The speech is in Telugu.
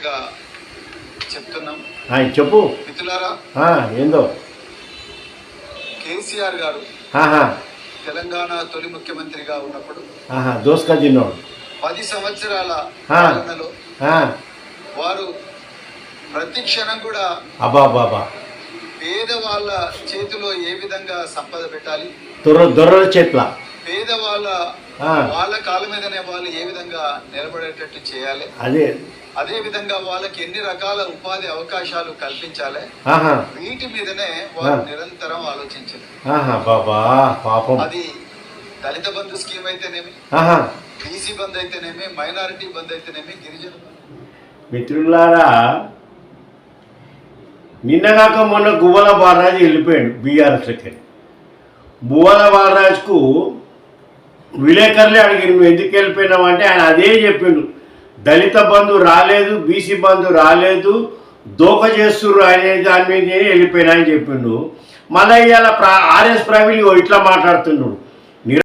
ముచ్చటగా చెప్తున్నాం. చెప్పు. మిత్రులారా ఏందో? కేసీఆర్ గారు ఆహా. తెలంగాణ తొలి ముఖ్యమంత్రిగా ఉన్నప్పుడు ఆహా దోసుక తిన్నోడు పది సంవత్సరాల. పాలనలో వారు ప్రతి క్షణం కూడా అబ్బా బాబా పేదవాళ్ళ చేతిలో ఏ విధంగా సంపద పెట్టాలి? దొర దొర్రల చెట్ల. వాళ్ళ కాళ్ళ మీదనే వాళ్ళు ఏ విధంగా నిలబడేటట్టు చేయాలి? అదే. అదే విధంగా వాళ్ళకి ఎన్ని రకాల ఉపాధి అవకాశాలు కల్పించాలి? వీటి మీదనే ఆ. నిరంతరం ఆలోచించారు పాపం. అది దళిత బంధు స్కీమ్ అయితేనేమి బీసీ బంద్ అయితేనేమి మైనారిటీ బంద్ అయితేనేమి గిరిజన మిత్రులారా నిన్నగాక మొన్న గువ్వల బాలరాజు వెళ్ళిపోయాడు బీఆర్ఎస్లకి బువ్వల బాలరాజుకు విలేకరులే అడిగారు నువ్వు ఎందుకు వెళ్ళిపోయినావు అంటే ఆయన అదే చెప్పిండు. దళిత బంధు రాలేదు బీసీ బంధు రాలేదు దోక చేస్తుర్రు అనే దాని మీద వెళ్ళిపోయినా అని చెప్పిండు. మళ్ళీ ఇవాళ ప్ర ఆర్ఎస్ ప్రవీణ్ ఇట్లా మాట్లాడుతున్నాడు